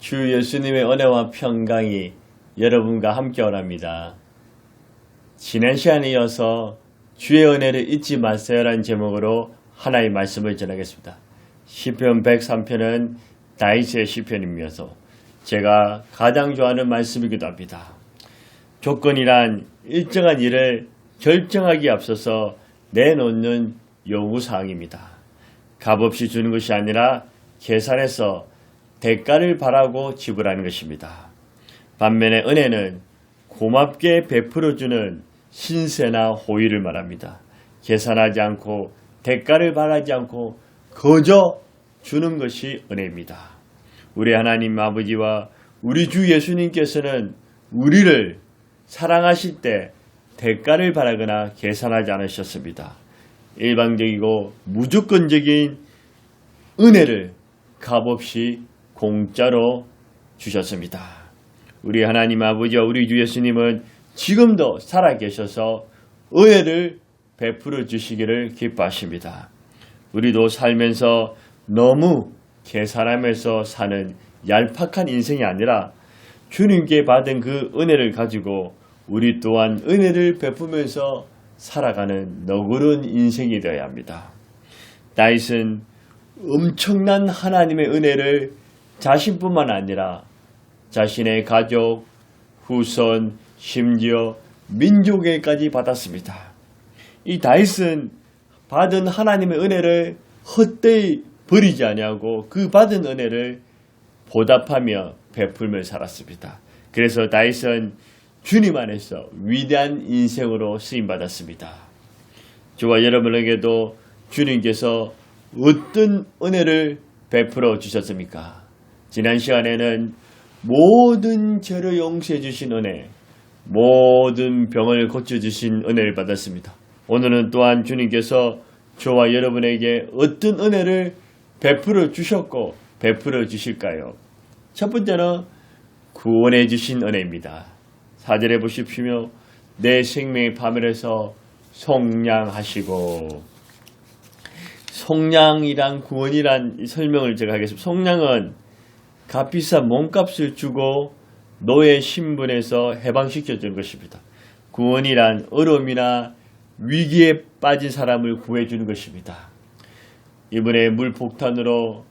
주 예수님의 은혜와 평강이 여러분과 함께 원합니다. 지난 시간에 이어서 주의 은혜를 잊지 마세요라는 제목으로 하나의 말씀을 전하겠습니다. 시편 103편은 다윗의 시편이면서 제가 가장 좋아하는 말씀이기도 합니다. 조건이란 일정한 일을 결정하기 앞서서 내놓는 요구사항입니다. 값없이 주는 것이 아니라 계산해서 대가를 바라고 지불하는 것입니다. 반면에 은혜는 고맙게 베풀어주는 신세나 호의를 말합니다. 계산하지 않고 대가를 바라지 않고 거저 주는 것이 은혜입니다. 우리 하나님 아버지와 우리 주 예수님께서는 우리를 사랑하실 때 대가를 바라거나 계산하지 않으셨습니다. 일방적이고 무조건적인 은혜를 값없이 공짜로 주셨습니다. 우리 하나님 아버지와 우리 주 예수님은 지금도 살아계셔서 은혜를 베풀어 주시기를 기뻐하십니다. 우리도 살면서 너무 계산하면서 사는 얄팍한 인생이 아니라 주님께 받은 그 은혜를 가지고 우리 또한 은혜를 베푸면서 살아가는 너그러운 인생이 되어야 합니다. 다윗은 엄청난 하나님의 은혜를 자신뿐만 아니라 자신의 가족, 후손, 심지어 민족에까지 받았습니다. 이 다윗은 받은 하나님의 은혜를 헛되이 버리지 아니하고 그 받은 은혜를 보답하며 베풀며 살았습니다. 그래서 다윗은 주님 안에서 위대한 인생으로 쓰임 받았습니다. 저와 여러분에게도 주님께서 어떤 은혜를 베풀어 주셨습니까? 지난 시간에는 모든 죄를 용서해 주신 은혜, 모든 병을 고쳐 주신 은혜를 받았습니다. 오늘은 또한 주님께서 저와 여러분에게 어떤 은혜를 베풀어 주셨고 베풀어 주실까요? 첫 번째는 구원해 주신 은혜입니다. 사절에 보십시오. 내 생명의 파멸에서 속량하시고 속량이란 구원이란 설명을 제가 하겠습니다. 속량은 값비싼 몸값을 주고 노예 신분에서 해방시켜 준 것입니다. 구원이란 어려움이나 위기에 빠진 사람을 구해주는 것입니다. 이번에 물폭탄으로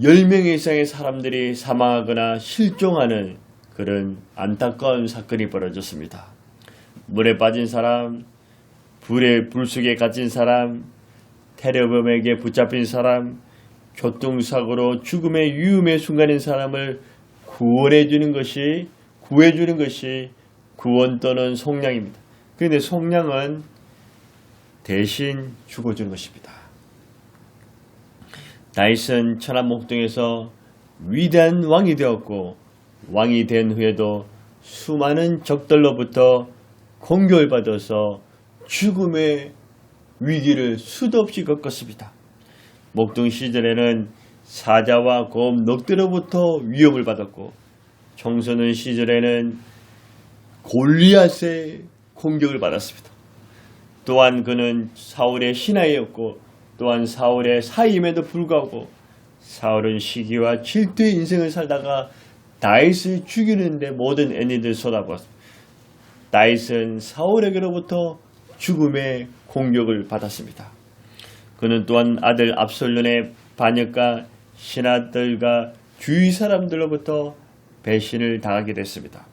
10명 이상의 사람들이 사망하거나 실종하는 그런 안타까운 사건이 벌어졌습니다. 물에 빠진 사람, 불에 불 속에 갇힌 사람, 테러범에게 붙잡힌 사람, 교통사고로 죽음의 위험의 순간인 사람을 구원해 주는 것이 구해 주는 것이 구원 또는 속량입니다. 그런데 속량은 대신 죽어주는 것입니다. 다윗은 천한 목동에서 위대한 왕이 되었고 왕이 된 후에도 수많은 적들로부터 공격을 받아서 죽음의 위기를 수도 없이 겪었습니다. 목동 시절에는 사자와 곰, 늑대로부터 위협을 받았고 청소년 시절에는 골리앗의 공격을 받았습니다. 또한 그는 사울의 신하였고 또한 사울의 사임에도 불구하고 사울은 시기와 질투의 인생을 살다가 다윗을 죽이는데 모든 애니들 쏟아부었습니다. 다윗은 사울에게로부터 죽음의 공격을 받았습니다. 그는 또한 아들 압솔론의 반역과 신하들과 주위 사람들로부터 배신을 당하게 됐습니다.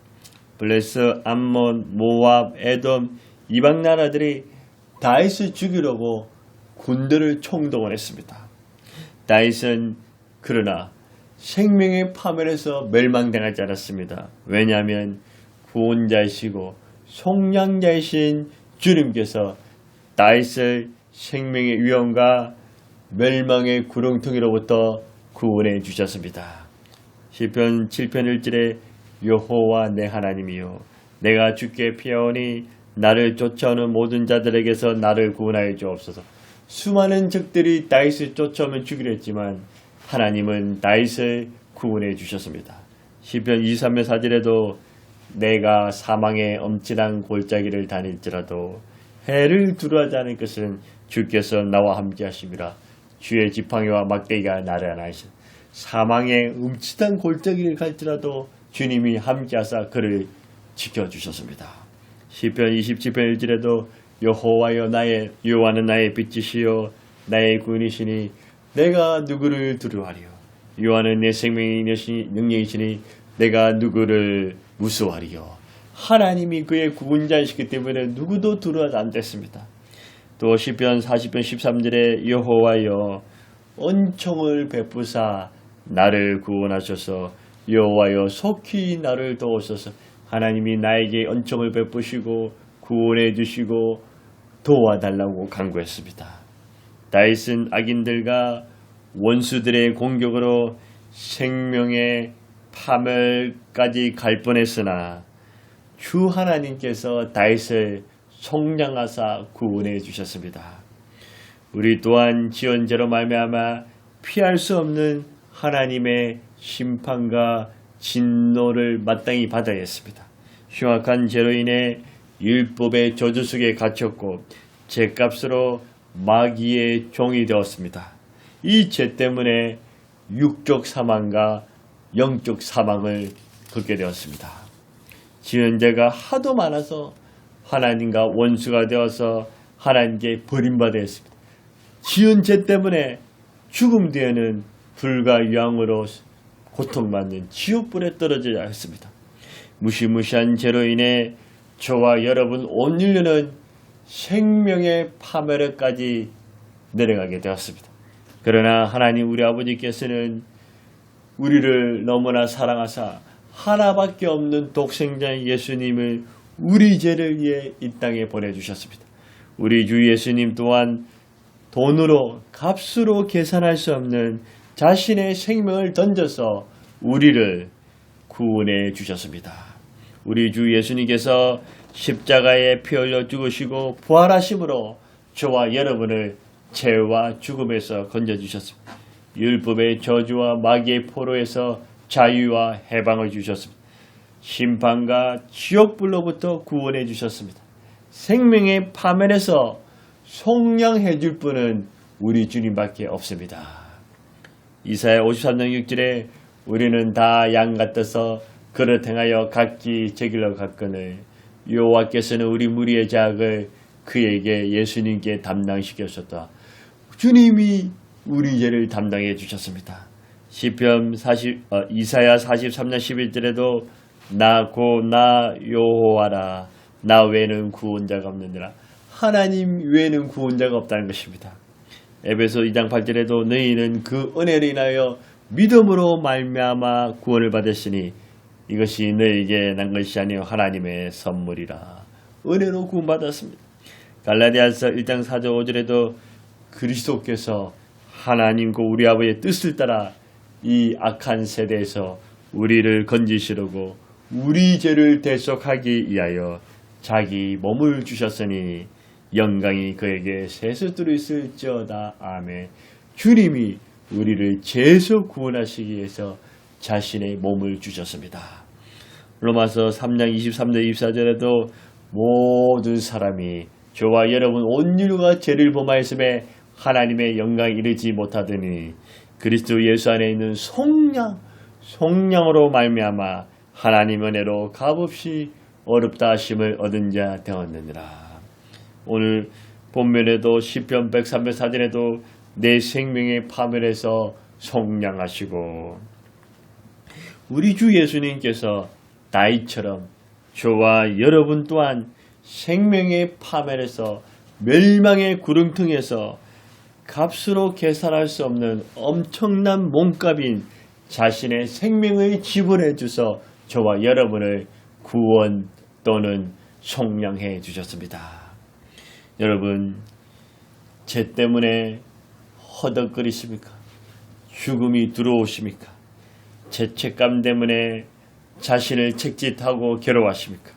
블레스, 암몬, 모압, 에돔 이방 나라들이 다윗을 죽이려고 군대를 총동원했습니다. 다윗은 그러나 생명의 파멸에서 멸망당하지 않았습니다. 왜냐하면 구원자이시고 속량자이신 주님께서 다윗을 생명의 위험과 멸망의 구렁텅이로부터 구원해 주셨습니다. 시편 7편 1절에 여호와 내 하나님이요 내가 주께 피하오니 나를 쫓아오는 모든 자들에게서 나를 구원하여 주옵소서. 수많은 적들이 다윗을 쫓아오면 죽이려 했지만 하나님은 다윗을 구원해 주셨습니다. 시편 23편 4절에도 내가 사망의 엄친한 골짜기를 다닐지라도 해를 두려워하지 않을 것은 주께서 나와 함께 하심이라 주의 지팡이와 막대기가 나를 안하시 사망의 음치단 골짜기를 갈지라도 주님이 함께하사 그를 지켜주셨습니다. 시편 27편 1절에도 여호와여 나의 여호와는 나의 빛이시요 나의 구원이시니 내가 누구를 두려워하리요 여호와는 내 생명의 능력이시니 내가 누구를 무서워하리요 하나님이 그의 구원자이시기 때문에 누구도 두려워하지 않겠습니다. 또 시편 40편 13절에 여호와여恩총을 베푸사 나를 구원하셔서 여호와여 속히 나를 도우소서 하나님이 나에게恩총을 베푸시고 구원해 주시고 도와달라고 간구했습니다. 다윗은 악인들과 원수들의 공격으로 생명의 파멸까지 갈 뻔했으나 주 하나님께서 다윗을 속량하사 구원해 주셨습니다. 우리 또한 지연제로 말미암아 피할 수 없는 하나님의 심판과 진노를 마땅히 받아야 했습니다. 흉악한 죄로 인해 율법의 저주 속에 갇혔고 죄값으로 마귀의 종이 되었습니다. 이 죄 때문에 육적 사망과 영적 사망을 겪게 되었습니다. 지은 죄가 하도 많아서 하나님과 원수가 되어서 하나님께 버림받았습니다. 지은 죄 때문에 죽음 뒤에는 불과 유황으로 고통받는 지옥불에 떨어져야 했습니다. 무시무시한 죄로 인해 저와 여러분 온 인류는 생명의 파멸에까지 내려가게 되었습니다. 그러나 하나님 우리 아버지께서는 우리를 너무나 사랑하사 하나밖에 없는 독생자 예수님을 우리 죄를 위해 이 땅에 보내주셨습니다. 우리 주 예수님 또한 돈으로 값으로 계산할 수 없는 자신의 생명을 던져서 우리를 구원해 주셨습니다. 우리 주 예수님께서 십자가에 피 흘려 죽으시고 부활하심으로 저와 여러분을 죄와 죽음에서 건져 주셨습니다. 율법의 저주와 마귀의 포로에서 자유와 해방을 주셨습니다. 심판과 지옥불로부터 구원해 주셨습니다. 생명의 파멸에서 속량해 줄 분은 우리 주님밖에 없습니다. 이사야 53장 6절에 우리는 다 양 같아서 그릇 행하여 각기 제 길로 갔거늘 여호와께서는 우리 무리의 자악을 그에게 예수님께 담당시켰었다. 주님이 우리 죄를 담당해 주셨습니다. 시편 40 어, 이사야 43장 11절에도 나고 나 여호와라 나 외에는 구원자가 없느니라 하나님 외에는 구원자가 없다는 것입니다. 에베소 2장 8절에도 너희는 그 은혜를 인하여 믿음으로 말미암아 구원을 받으시니 이것이 너에게 난 것이 아니요 하나님의 선물이라 은혜로 구원받았습니다. 갈라디아서 1장 4절 5절에도 그리스도께서 하나님과 우리 아버지의 뜻을 따라 이 악한 세대에서 우리를 건지시려고 우리 죄를 대속하기 위하여 자기 몸을 주셨으니 영광이 그에게 세수들어 있을지어다. 아멘. 주님이 우리를 죄에서 구원하시기 위해서 자신의 몸을 주셨습니다. 로마서 3장 23절 24절에도 모든 사람이 저와 여러분 온 인류가 죄를 범하였음에 하나님의 영광에 이르지 못하더니 그리스도 예수 안에 있는 속량 속량으로 말미암아 하나님 은혜로 값없이 어렵다 하심을 얻은 자 되었느니라. 오늘 본면에도 시편 103편 4절에도 내 생명의 파멸에서 속량하시고 우리 주 예수님께서 다이처럼 저와 여러분 또한 생명의 파멸에서 멸망의 구름통에서 값으로 계산할 수 없는 엄청난 몸값인 자신의 생명을 지불해 주서 저와 여러분을 구원 또는 속량해 주셨습니다. 여러분, 죄 때문에 허덕거리십니까? 죽음이 들어오십니까? 죄책감 때문에 자신을 책짓하고 괴로워하십니까?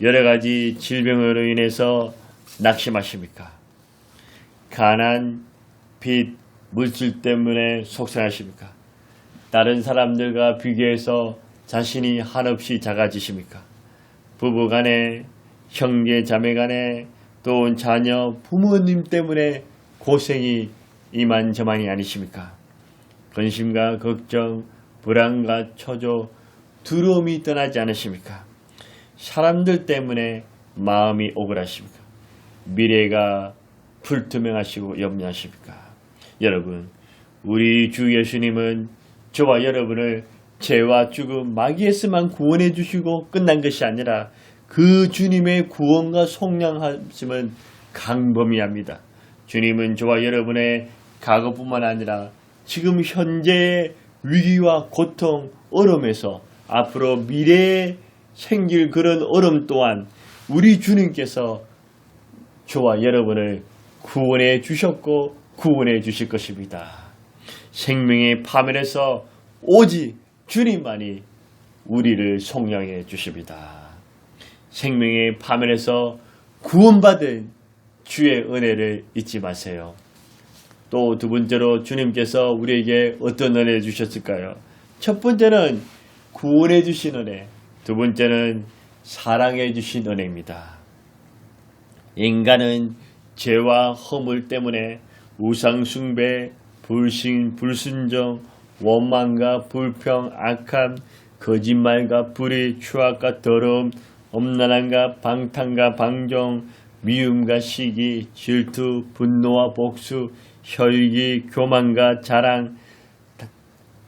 여러 가지 질병으로 인해서 낙심하십니까? 가난, 빚, 물질 때문에 속상하십니까? 다른 사람들과 비교해서 자신이 한없이 작아지십니까? 부부 간에, 형제 자매 간에, 또 자녀, 부모님 때문에 고생이 이만저만이 아니십니까? 근심과 걱정, 불안과 초조, 두려움이 떠나지 않으십니까? 사람들 때문에 마음이 억울하십니까? 미래가 불투명하시고 염려하십니까? 여러분, 우리 주 예수님은 저와 여러분을 죄와 죽음, 마귀에서만 구원해 주시고 끝난 것이 아니라 그 주님의 구원과 속량하심은 강범위합니다. 주님은 저와 여러분의 과거뿐만 아니라 지금 현재의 위기와 고통, 어려움에서 앞으로 미래에 생길 그런 어려움 또한 우리 주님께서 저와 여러분을 구원해 주셨고 구원해 주실 것입니다. 생명의 파멸에서 오직 주님만이 우리를 속량해 주십니다. 생명의 파멸에서 구원받은 주의 은혜를 잊지 마세요. 또 두 번째로 주님께서 우리에게 어떤 은혜 주셨을까요? 첫 번째는 구원해 주신 은혜, 두 번째는 사랑해 주신 은혜입니다. 인간은 죄와 허물 때문에 우상숭배, 불신, 불순종, 원망과 불평, 악함, 거짓말과 불의, 추악과 더러움, 엄란함과 방탕과 방종, 미움과 시기, 질투, 분노와 복수, 혈기, 교만과 자랑, 다-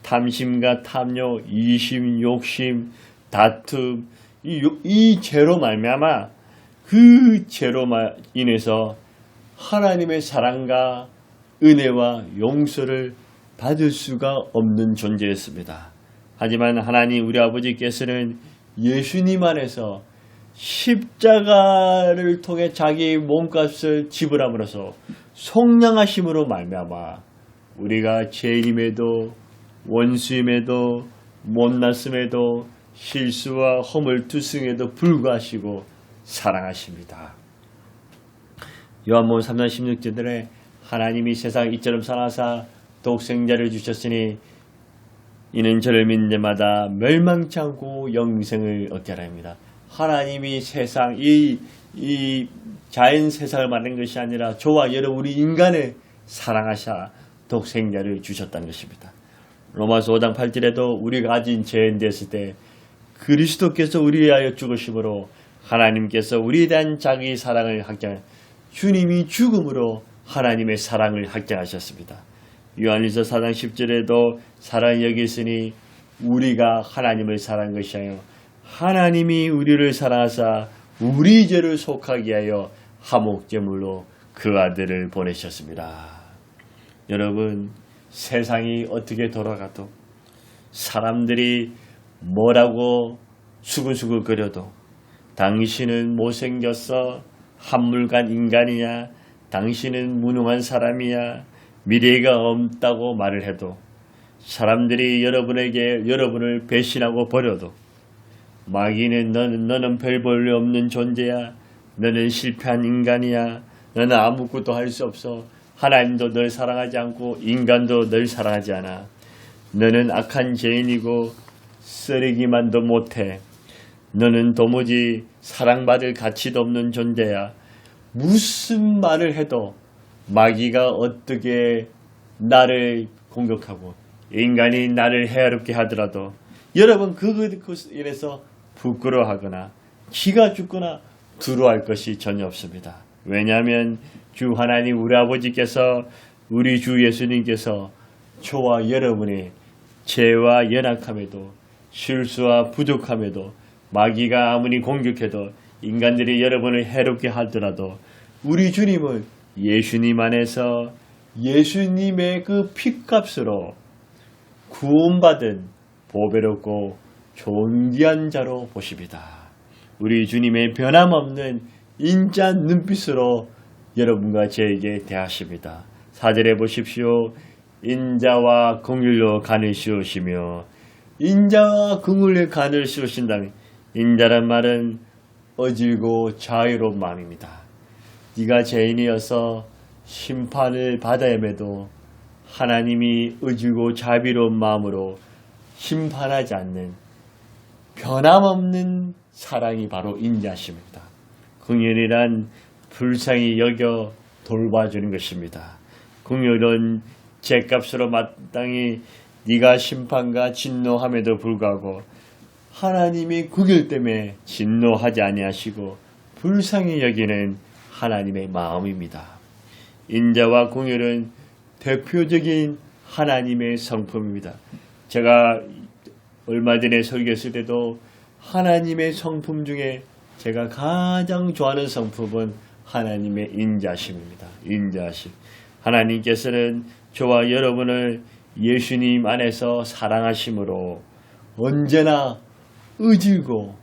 탐심과 탐욕, 이심, 욕심, 다툼, 이, 요- 이 죄로 말미암아 그 죄로 마- 인해서 하나님의 사랑과 은혜와 용서를 받을 수가 없는 존재였습니다. 하지만 하나님 우리 아버지께서는 예수님 안에서 십자가를 통해 자기 몸값을 지불함으로써 속량하심으로 말미암아 우리가 죄임에도 원수임에도 못났음에도 실수와 허물투성에도 불구하시고 사랑하십니다. 요한복음 3장 16절에 하나님이 세상 이처럼 사랑하사 독생자를 주셨으니 이는 저를 믿는 자마다 멸망치 않고 영생을 얻게 하라 합니다. 하나님이 세상 이, 이 자연 세상을 만든 것이 아니라 저와 여러분 우리 인간을 사랑하사 독생자를 주셨다는 것입니다. 로마서 5장 8절에도 우리가 가진 죄인 됐을 때 그리스도께서 우리에 하여 죽으심으로 하나님께서 우리에 대한 자기 사랑을 확장 주님이 죽음으로 하나님의 사랑을 확장하셨습니다. 요한일서 4장 10절에도 사랑 여기 있으니 우리가 하나님을 사랑한 것이 아니요 하나님이 우리를 사랑하사 우리 죄를 속하게 하여 화목제물로 그 아들을 보내셨습니다. 여러분 세상이 어떻게 돌아가도 사람들이 뭐라고 수근수근 거려도 당신은 못생겼어 한물간 인간이야 당신은 무능한 사람이야 미래가 없다고 말을 해도 사람들이 여러분에게 여러분을 배신하고 버려도 마귀는 너는 너는 별 볼일 없는 존재야. 너는 실패한 인간이야. 너는 아무것도 할 수 없어. 하나님도 널 사랑하지 않고 인간도 널 사랑하지 않아. 너는 악한 죄인이고 쓰레기만도 못해. 너는 도무지 사랑받을 가치도 없는 존재야. 무슨 말을 해도 마귀가 어떻게 나를 공격하고 인간이 나를 해롭게 하더라도 여러분 그것에 인해서 부끄러워하거나 기가 죽거나 두려워할 것이 전혀 없습니다. 왜냐하면 주 하나님 우리 아버지께서 우리 주 예수님께서 저와 여러분의 죄와 연약함에도 실수와 부족함에도 마귀가 아무리 공격해도 인간들이 여러분을 해롭게 하더라도 우리 주님은 예수님 안에서 예수님의 그 피값으로 구원받은 보배롭고 존귀한 자로 보십니다. 우리 주님의 변함없는 인자 눈빛으로 여러분과 저에게 대하십니다. 사절에 보십시오. 인자와 긍휼로 간을 씌우시며 인자와 긍휼의 간을 씌우신다면 인자란 말은 어질고 자유로운 마음입니다. 네가 죄인이어서 심판을 받아야매도 하나님이 의지고 자비로운 마음으로 심판하지 않는 변함없는 사랑이 바로 인자심입니다. 긍휼이란 불쌍히 여겨 돌봐주는 것입니다. 긍휼은 죄값으로 마땅히 네가 심판과 진노함에도 불구하고 하나님이 구결 때문에 진노하지 아니하시고 불쌍히 여기는 하나님의 마음입니다. 인자와 공율은 대표적인 하나님의 성품입니다. 제가 얼마 전에 설교했을 때도 하나님의 성품 중에 제가 가장 좋아하는 성품은 하나님의 인자심입니다. 인자심. 하나님께서는 저와 여러분을 예수님 안에서 사랑하심으로 언제나 의지고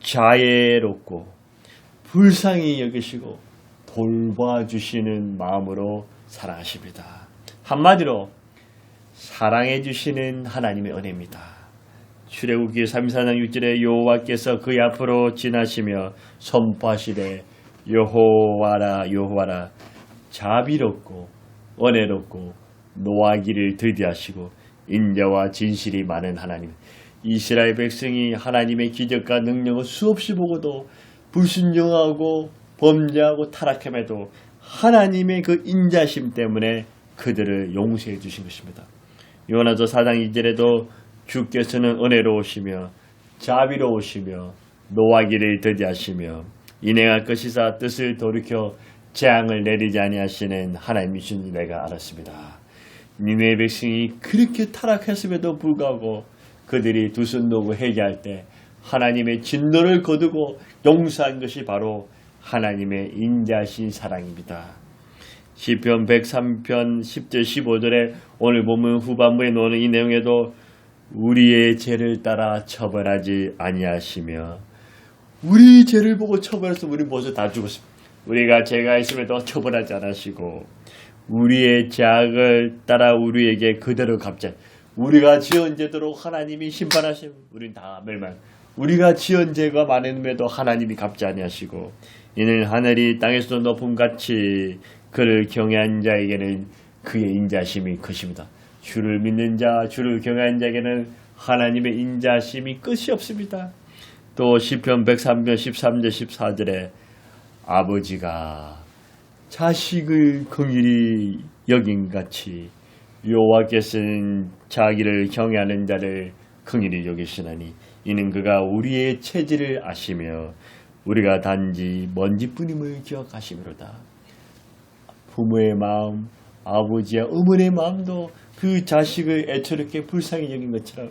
자애롭고 불쌍히 여기시고 돌봐주시는 마음으로 사랑하십니다. 한마디로 사랑해 주시는 하나님의 은혜입니다. 출애굽기 34장 6절에 여호와께서 그 앞으로 지나시며 선포하시되 여호와라 여호와라 자비롭고 은혜롭고 노하기를 드디하시고 인자와 진실이 많은 하나님 이스라엘 백성이 하나님의 기적과 능력을 수없이 보고도 불순종하고 범죄하고 타락함에도 하나님의 그 인자심 때문에 그들을 용서해 주신 것입니다. 요나서 4장 2절에도 주께서는 은혜로우시며 자비로우시며 노하기를 더디하시며 인행할 것이사 뜻을 돌이켜 재앙을 내리지 아니하시는 하나님이신 줄 내가 알았습니다. 니네 백성이 그렇게 타락했음에도 불구하고 그들이 두 손 놓고 회개할 때 하나님의 진노를 거두고 용서한 것이 바로 하나님의 인자신 사랑입니다. 시편 103편 10절 15절에 오늘 보면 후반부에 나오는 이 내용에도 우리의 죄를 따라 처벌하지 아니하시며 우리 죄를 보고 처벌해서 우리 모두 다 죽었습니다. 우리가 죄가 있음에도 처벌하지 않으시고 우리의 죄악을 따라 우리에게 그대로 갚자. 우리가 지은 죄대로 하나님이 심판하시면 우린 다 멸망. 우리가 지은 죄가 많음에도 하나님이 갚지 아니하시고 이는 하늘이 땅에서 높음 같이 그를 경외한 자에게는 그의 인자심이 크십니다. 주를 믿는 자, 주를 경외한 자에게는 하나님의 인자심이 끝이 없습니다. 또 시편 103편 13절 14절에 아버지가 자식을 긍휼히 여긴 같이 여호와께서는 자기를 경외하는 자를 긍휼히 여기시나니 이는 그가 우리의 체질을 아시며 우리가 단지 먼지뿐임을 기억하시므로다. 부모의 마음, 아버지와 어머니의 마음도 그 자식을 애처롭게 불쌍히 여긴 것처럼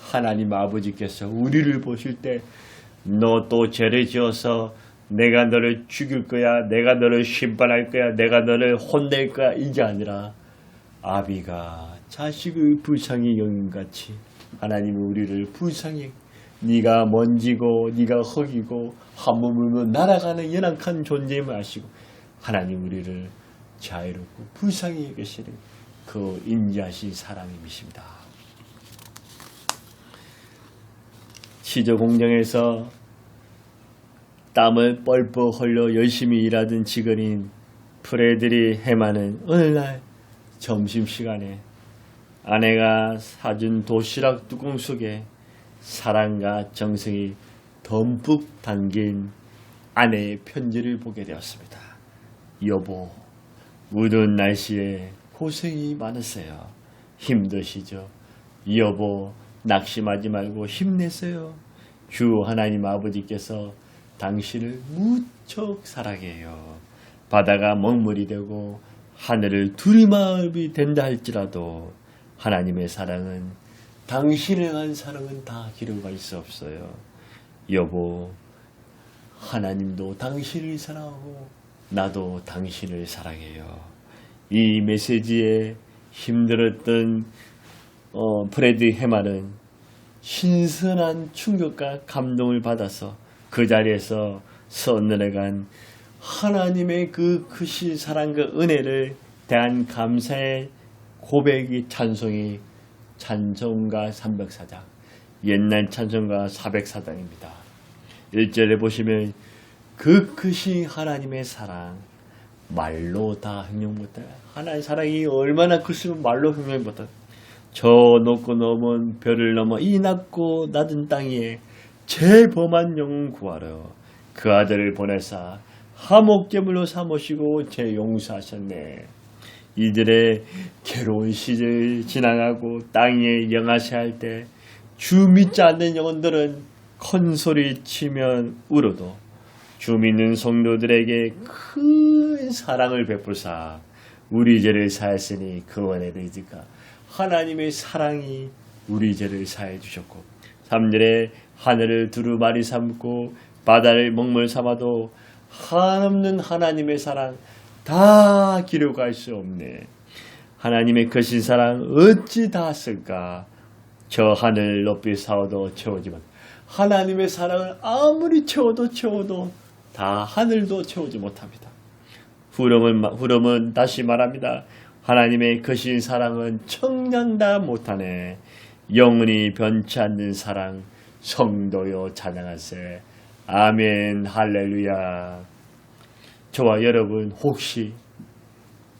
하나님 아버지께서 우리를 보실 때 너 또 죄를 지어서 내가 너를 죽일 거야, 내가 너를 심판할 거야, 내가 너를 혼낼 거야 이게 아니라 아비가 자식을 불쌍히 여긴 같이 하나님은 우리를 불쌍히 네가 먼지고 네가 흙이고 한 번 물면 날아가는 연약한 존재임을 아시고 하나님 우리를 자유롭고 불쌍히 여기시는 그 인자신 사랑님이십니다. 시저 공장에서 땀을 뻘뻘 흘려 열심히 일하던 직원인 프레들이 해마는 어느 날 점심시간에 아내가 사준 도시락 뚜껑 속에 사랑과 정성이 듬뿍 담긴 아내의 편지를 보게 되었습니다. 여보, 무더운 날씨에 고생이 많으세요. 힘드시죠? 여보, 낙심하지 말고 힘내세요. 주 하나님 아버지께서 당신을 무척 사랑해요. 바다가 먹물이 되고 하늘을 두리마음이 된다 할지라도 하나님의 사랑은 당신에 대한 사랑은 다 기록할 수 없어요. 여보, 하나님도 당신을 사랑하고 나도 당신을 사랑해요. 이 메시지에 힘들었던 어, 프레드 해마는 신선한 충격과 감동을 받아서 그 자리에서 선늘해간 하나님의 그 크신 사랑과 은혜를 대한 감사의 고백이 찬송이 찬송가 304장 옛날 찬송가 404장입니다. 1절에 보시면 그 크신 하나님의 사랑 말로 다 형용 못해 하나님의 사랑이 얼마나 크시면 말로 형용 못해 저 높고 넘은 별을 넘어 이 낮고 낮은 땅에 죄범한 영혼 구하러 그 아들을 보내사 하목제물로 삼으시고 제 용서하셨네. 이들의 괴로운 시절 지나가고 땅에 영하시할 때 주 믿지 않는 영혼들은 큰 소리 치면 울어도 주 믿는 성도들에게 큰 사랑을 베풀사 우리 죄를 사했으니 그 은혜를 의지가 하나님의 사랑이 우리 죄를 사해 주셨고 3절에 하늘을 두루마리 삼고 바다를 먹물 삼아도 한없는 하나님의 사랑 다 기록할 수 없네. 하나님의 크신 사랑 어찌 다 쓸까? 저 하늘 높이 사워도 채우지만 하나님의 사랑을 아무리 채워도 채워도 다 하늘도 채우지 못합니다. 후렴은, 마- 후렴은 다시 말합니다. 하나님의 크신 사랑은 청량다 못하네. 영원히 변치 않는 사랑 성도요 찬양하세. 아멘 할렐루야. 저와 여러분 혹시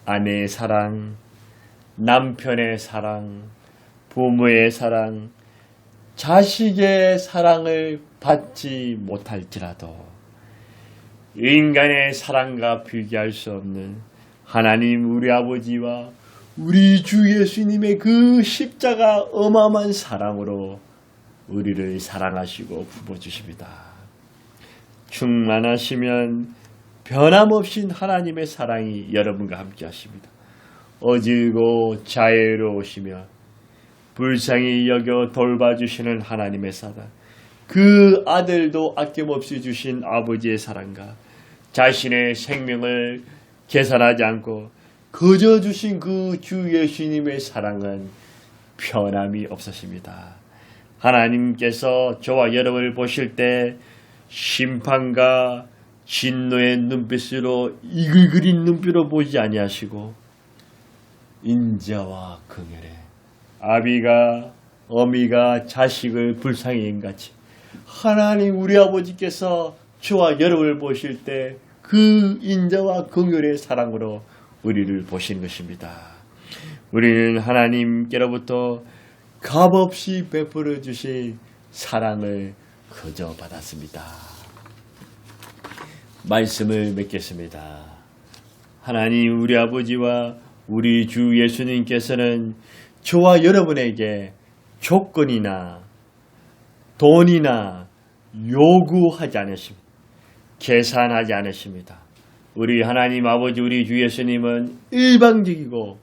아내의 사랑, 남편의 사랑, 부모의 사랑, 자식의 사랑을 받지 못할지라도 인간의 사랑과 비교할 수 없는 하나님 우리 아버지와 우리 주 예수님의 그 십자가 어마어마한 사랑으로 우리를 사랑하시고 품어주십니다. 충만하시면 변함없이 하나님의 사랑이 여러분과 함께 하십니다. 어지고 자애로우시며 불쌍히 여겨 돌봐주시는 하나님의 사랑, 그 아들도 아낌없이 주신 아버지의 사랑과 자신의 생명을 계산하지 않고 거저 주신 그 주 예수님의 사랑은 변함이 없으십니다. 하나님께서 저와 여러분을 보실 때 심판과 진노의 눈빛으로 이글거린 눈빛으로 보지 아니하시고 인자와 긍휼에 아비가 어미가 자식을 불쌍히 인 같이 하나님 우리 아버지께서 저와 여러분을 보실 때 그 인자와 긍휼의 사랑으로 우리를 보시는 것입니다. 우리는 하나님께로부터 값없이 베풀어 주신 사랑을 거저 받았습니다. 말씀을 맺겠습니다. 하나님 우리 아버지와 우리 주 예수님께서는 저와 여러분에게 조건이나 돈이나 요구하지 않으십니다. 계산하지 않으십니다. 우리 하나님 아버지 우리 주 예수님은 일방적이고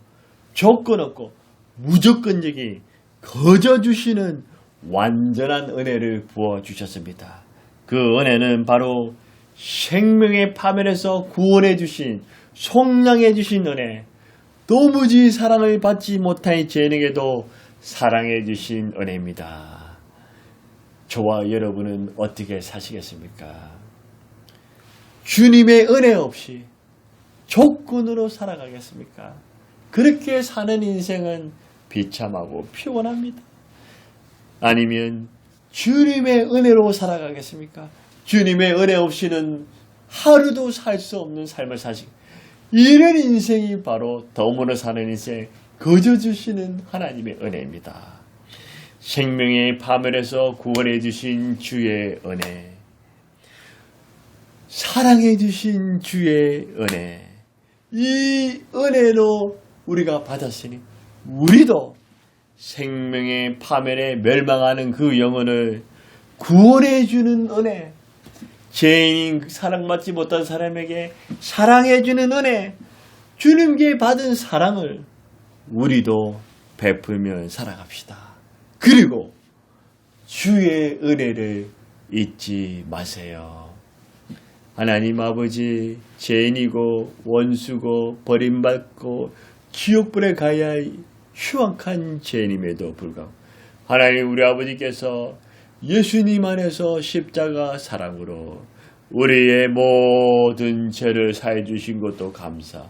조건 없고 무조건적인 거저 주시는 완전한 은혜를 부어 주셨습니다. 그 은혜는 바로 생명의 파멸에서 구원해 주신 속량해 주신 은혜 도무지 사랑을 받지 못한 죄인에게도 사랑해 주신 은혜입니다. 저와 여러분은 어떻게 사시겠습니까? 주님의 은혜 없이 조건으로 살아가겠습니까? 그렇게 사는 인생은 비참하고 피곤합니다. 아니면 주님의 은혜로 살아가겠습니까? 주님의 은혜 없이는 하루도 살 수 없는 삶을 사시. 이런 인생이 바로 더불어 사는 인생, 거저 주시는 하나님의 은혜입니다. 생명의 파멸에서 구원해 주신 주의 은혜. 사랑해 주신 주의 은혜. 이 은혜로 우리가 받았으니 우리도 생명의 파멸에 멸망하는 그 영혼을 구원해 주는 은혜. 죄인인 사랑받지 못한 사람에게 사랑해 주는 은혜. 주님께 받은 사랑을 우리도 베풀며 살아갑시다. 그리고 주의 은혜를 잊지 마세요. 하나님 아버지 죄인이고 원수고 버림받고 지옥불에 가야 할 휴악한 죄인임에도 불구하고 하나님 우리 아버지께서 예수님 안에서 십자가 사랑으로 우리의 모든 죄를 사해 주신 것도 감사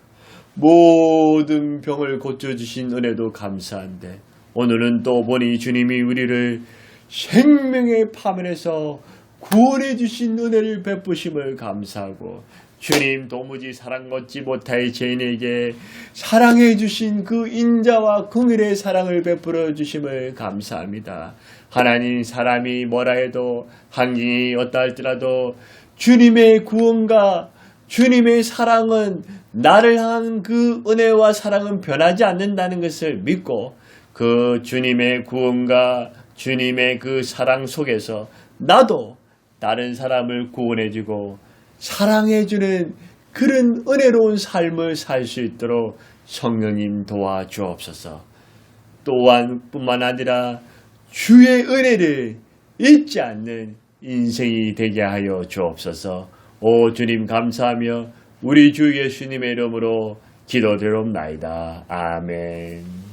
모든 병을 고쳐 주신 은혜도 감사한데 오늘은 또 보니 주님이 우리를 생명의 파멸에서 구원해 주신 은혜를 베푸심을 감사하고 주님 도무지 사랑 얻지 못할 죄인에게 사랑해 주신 그 인자와 긍휼의 사랑을 베풀어 주심을 감사합니다. 하나님 사람이 뭐라 해도 환경이 어떠할지라도 주님의 구원과 주님의 사랑은 나를 향한 그 은혜와 사랑은 변하지 않는다는 것을 믿고 그 주님의 구원과 주님의 그 사랑 속에서 나도 다른 사람을 구원해주고 사랑해주는 그런 은혜로운 삶을 살 수 있도록 성령님 도와주옵소서. 또한 뿐만 아니라 주의 은혜를 잊지 않는 인생이 되게 하여 주옵소서. 오 주님 감사하며 우리 주 예수님의 이름으로 기도드립나이다. 아멘.